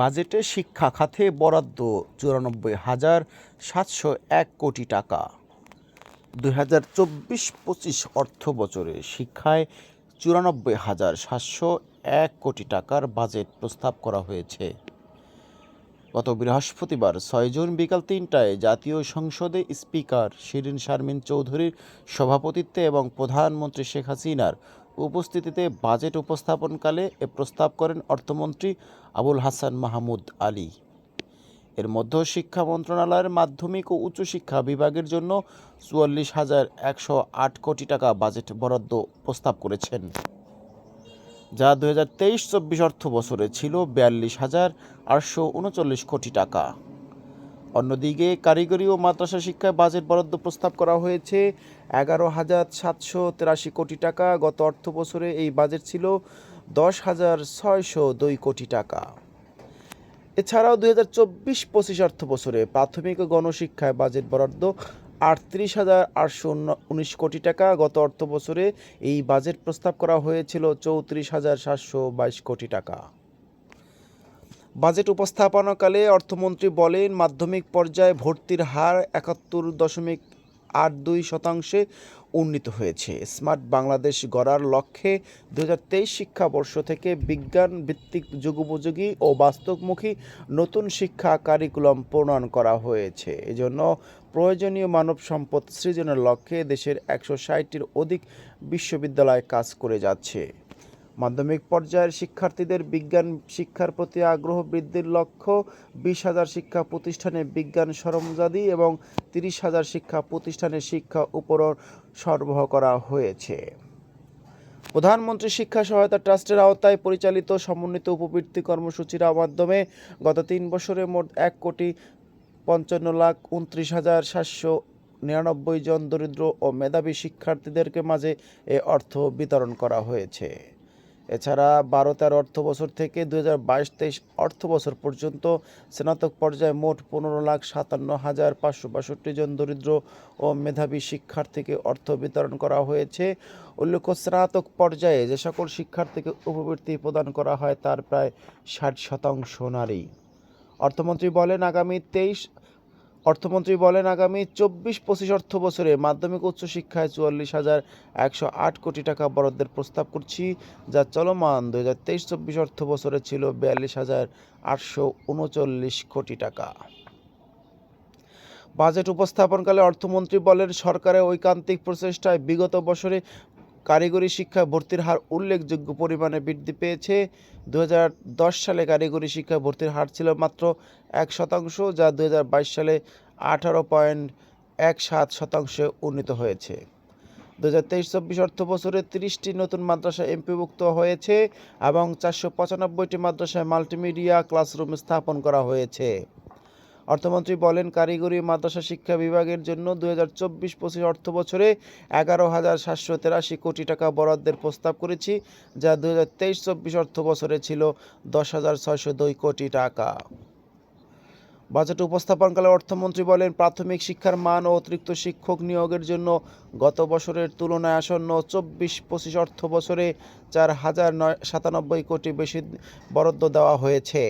বাজেটে শিক্ষা খাতে বরাদ্দ চুরানব্বই হাজার সাতশো এক কোটি টাকা। দুই হাজার চব্বিশ পঁচিশ অর্থ বছরে শিক্ষায় চুরানব্বই হাজার সাতশো এক কোটি টাকার বাজেট প্রস্তাব করা হয়েছে। গত বৃহস্পতিবার ছয় জুন বিকাল তিনটায় জাতীয় সংসদে স্পিকার শিরিন শারমিন চৌধুরীর সভাপতিত্বে এবং প্রধানমন্ত্রী শেখ হাসিনার উপস্থিতিতে বাজেট উপস্থাপনকালে এ প্রস্তাব করেন অর্থমন্ত্রী আবুল হাসান মাহমুদ আলী। এর মধ্যে শিক্ষা মন্ত্রণালয়ের মাধ্যমিক ও উচ্চশিক্ষা বিভাগের জন্য চুয়াল্লিশ হাজার একশো আট কোটি টাকা বাজেট বরাদ্দ প্রস্তাব করেছেন। যা দু হাজার তেইশ চব্বিশ অর্থ বছরে ছিল বিয়াল্লিশ হাজার আটশো উনচল্লিশ কোটি টাকা। অন্যদিকে কারিগরি ও মাদ্রাসা শিক্ষায় বাজেট বরাদ্দ প্রস্তাব করা হয়েছে। এগারো হাজার সাতশো তেরাশি কোটি টাকা। গত অর্থ বছরে এই বাজেট ছিল দশ হাজার ছয়শো দুই কোটি টাকা। এছাড়াও দুই হাজার চব্বিশ পঁচিশ অর্থ বছরে প্রাথমিক ও গণশিক্ষায় বাজেট বরাদ্দ আটত্রিশ হাজার আটশো উনিশ কোটি টাকা। গত অর্থ বছরে এই বাজেট প্রস্তাব করা হয়েছিল চৌত্রিশ হাজার সাতশো বাইশ কোটি টাকা। বাজেট উপস্থাপনাকালে অর্থমন্ত্রী বলেন, মাধ্যমিক পর্যায়ে ভর্তির হার একাত্তর দশমিক আট দুই শতাংশে উন্নীত হয়েছে। স্মার্ট বাংলাদেশ গড়ার লক্ষ্যে দু হাজার তেইশ শিক্ষাবর্ষ থেকে বিজ্ঞান ভিত্তিক যুগোপযোগী ও বাস্তবমুখী নতুন শিক্ষা কারিকুলাম প্রণয়ন করা হয়েছে। এজন্য প্রয়োজনীয় মানব সম্পদ সৃজনের লক্ষ্যে দেশের একশো ষাটটির অধিক বিশ্ববিদ্যালয় কাজ করে যাচ্ছে। মাধ্যমিক পর্যায়ের শিক্ষার্থীদের বিজ্ঞান শিক্ষার প্রতি আগ্রহ বৃদ্ধির লক্ষ্য, বিশ হাজার শিক্ষা প্রতিষ্ঠানে বিজ্ঞান সরঞ্জাদি এবং তিরিশ হাজার শিক্ষা প্রতিষ্ঠানে শিক্ষা উপকরণ সরবরাহ করা হয়েছে। প্রধানমন্ত্রী শিক্ষা সহায়তা ট্রাস্টের আওতায় পরিচালিত সমন্বিত উপবৃত্তি কর্মসূচির মাধ্যমে গত তিন বছরে মোট এক কোটি পঞ্চান্ন লাখ উনত্রিশ হাজার সাতশো নিরানব্বই জন দরিদ্র ও মেধাবী শিক্ষার্থীদেরকে মাঝে এ অর্থ বিতরণ করা হয়েছে। এছাড়া বারো তেরো অর্থ বছর থেকে দু হাজার বাইশ তেইশ অর্থ বছর পর্যন্ত স্নাতক পর্যায়ে মোট পনেরো লাখ সাতান্ন হাজার পাঁচশো বাষট্টি জন দরিদ্র ও মেধাবী শিক্ষার্থীকে অর্থ বিতরণ করা হয়েছে। উল্লেখ্য, স্নাতক পর্যায়ে যে সকল শিক্ষার্থীকে উপবৃত্তি প্রদান করা হয় তার প্রায় ষাট শতাংশ নারী। অর্থমন্ত্রী বলেন, আগামী তেইশ অর্থমন্ত্রী বলেন, আগামী চব্বিশ পঁচিশ অর্থ বছরে মাধ্যমিক উচ্চশিক্ষায় চুয়াল্লিশ হাজার একশো আট কোটি টাকা বরাদ্দের প্রস্তাব করছি, যা চলমান দু হাজার তেইশ চব্বিশ অর্থ বছরে ছিল বিয়াল্লিশ হাজার আটশো উনচল্লিশ কোটি টাকা। বাজেট উপস্থাপনকালে অর্থমন্ত্রী বলেন, সরকারের ঐকান্তিক প্রচেষ্টায় বিগত বছরে কারিগরি শিক্ষা ভর্তির হার উল্লেখযোগ্য পরিমাণে বৃদ্ধি পেয়েছে। দু হাজার দশ সালে কারিগরি শিক্ষা ভর্তির হার ছিল মাত্র এক শতাংশ, যা দু হাজার বাইশ সালে আঠারো পয়েন্ট এক সাত শতাংশে উন্নীত হয়েছে। দু হাজার তেইশ চব্বিশ অর্থ বছরে তিরিশটি নতুন মাদ্রাসা এমপিভুক্ত হয়েছে এবং চারশো পঁচানব্বইটি মাদ্রাসায় মাল্টিমিডিয়া ক্লাসরুম স্থাপন করা হয়েছে। অর্থমন্ত্রী বলেন, কারিগরি মাদ্রাসা শিক্ষা বিভাগের জন্য দু হাজার চব্বিশ পঁচিশ অর্থ বছরে এগারো হাজার সাতশো তেরাশি কোটি টাকা বরাদ্দের প্রস্তাব করেছি, যা দু হাজার তেইশ চব্বিশ অর্থ বছরে ছিল দশ হাজার ছয়শো দুই কোটি টাকা। বাজেট উপস্থাপনকালে অর্থমন্ত্রী বলেন, প্রাথমিক শিক্ষার মান ও অতিরিক্ত শিক্ষক নিয়োগের জন্য গত বছরের তুলনায় আসন্ন চব্বিশ পঁচিশ অর্থ বছরে চার হাজার নয় সাতানব্বই কোটি বেশি বরাদ্দ দেওয়া হয়েছে।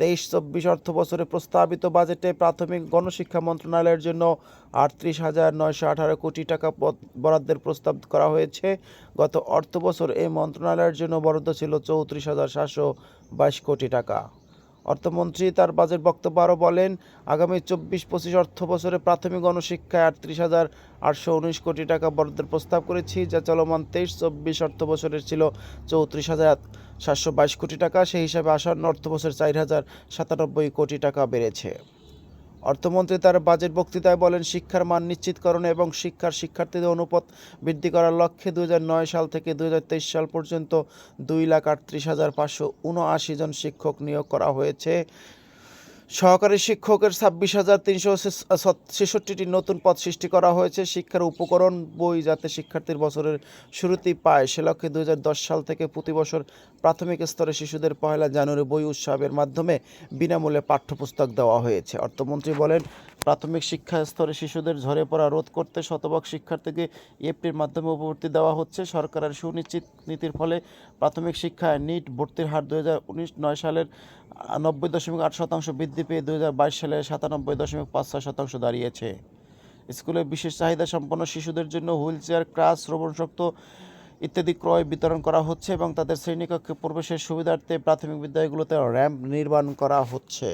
তেইশ চব্বিশ অর্থ বছরে প্রস্তাবিত বাজেটে প্রাথমিক গণশিক্ষা মন্ত্রণালয়ের জন্য আটত্রিশ হাজার নয়শো আঠারো কোটি টাকা বরাদ্দের প্রস্তাব করা হয়েছে। গত অর্থ বছর এই মন্ত্রণালয়ের জন্য বরাদ্দ ছিল চৌত্রিশ হাজার সাতশো বাইশ কোটি টাকা। অর্থমন্ত্রী তার বাজেট বক্তব্য আরও বলেন, আগামী চব্বিশ পঁচিশ অর্থ বছরে প্রাথমিক গণশিক্ষায় আটত্রিশ হাজার আটশো উনিশ কোটি টাকা বরাদ্দের প্রস্তাব করেছি, যা চলমান তেইশ চব্বিশ অর্থ বছরের ছিল চৌত্রিশ হাজার সাতশো বাইশ কোটি টাকা। সেই হিসাবে আসন্ন অর্থ বছর চার হাজার সাতানব্বই কোটি টাকা বেড়েছে। অর্থমন্ত্রী তার বাজেট বক্তৃতায় বলেন, শিক্ষার মান নিশ্চিতকরণ এবং শিক্ষার শিক্ষার্থীদের অনুপাত বৃদ্ধি করার লক্ষ্যে দু হাজার নয় সাল থেকে দু হাজার তেইশ সাল পর্যন্ত দুই লাখ আটত্রিশ হাজার পাঁচশো উনআশি জন শিক্ষক নিয়োগ করা হয়েছে। সহকারী শিক্ষকের ছাব্বিশ হাজার তিনশো ছেষট্টিটি নতুন পদ সৃষ্টি করা হয়েছে। শিক্ষার উপকরণ, বই যাতে শিক্ষার্থীর বছরের শুরুতেই পায়। সে লক্ষ্যে দু হাজার দশ সাল থেকে প্রতি বছর প্রাথমিক স্তরে শিশুদের পয়লা জানুয়ারি বই উৎসবের মাধ্যমে বিনামূল্যে পাঠ্যপুস্তক দেওয়া হয়েছে। অর্থমন্ত্রী বলেন প্রাথমিক শিক্ষা স্তরে শিশুদের ঝরে পড়া রোধ করতে শতভাগ শিক্ষার্থীকে এফটির মাধ্যমে উপভর্তি দেওয়া হচ্ছে। সরকারের সুনিশ্চিত নীতির ফলে প্রাথমিক শিক্ষায় নিট ভর্তির হার দু হাজার উনিশ নয় সালের নব্বই দশমিক আট শতাংশ বৃদ্ধি পেয়ে দু হাজার বাইশ সালে সাতানব্বই দশমিক পাঁচ ছয় শতাংশ দাঁড়িয়েছে। স্কুলে বিশেষ চাহিদা সম্পন্ন শিশুদের জন্য হুইল চেয়ার ক্রাস, শ্রবণশক্ত ইত্যাদি ক্রয় বিতরণ করা হচ্ছে এবং তাদের শ্রেণীকক্ষে প্রবেশের সুবিধার্থে প্রাথমিক বিদ্যালয়গুলোতে র্যাম্প নির্মাণ করা হচ্ছে।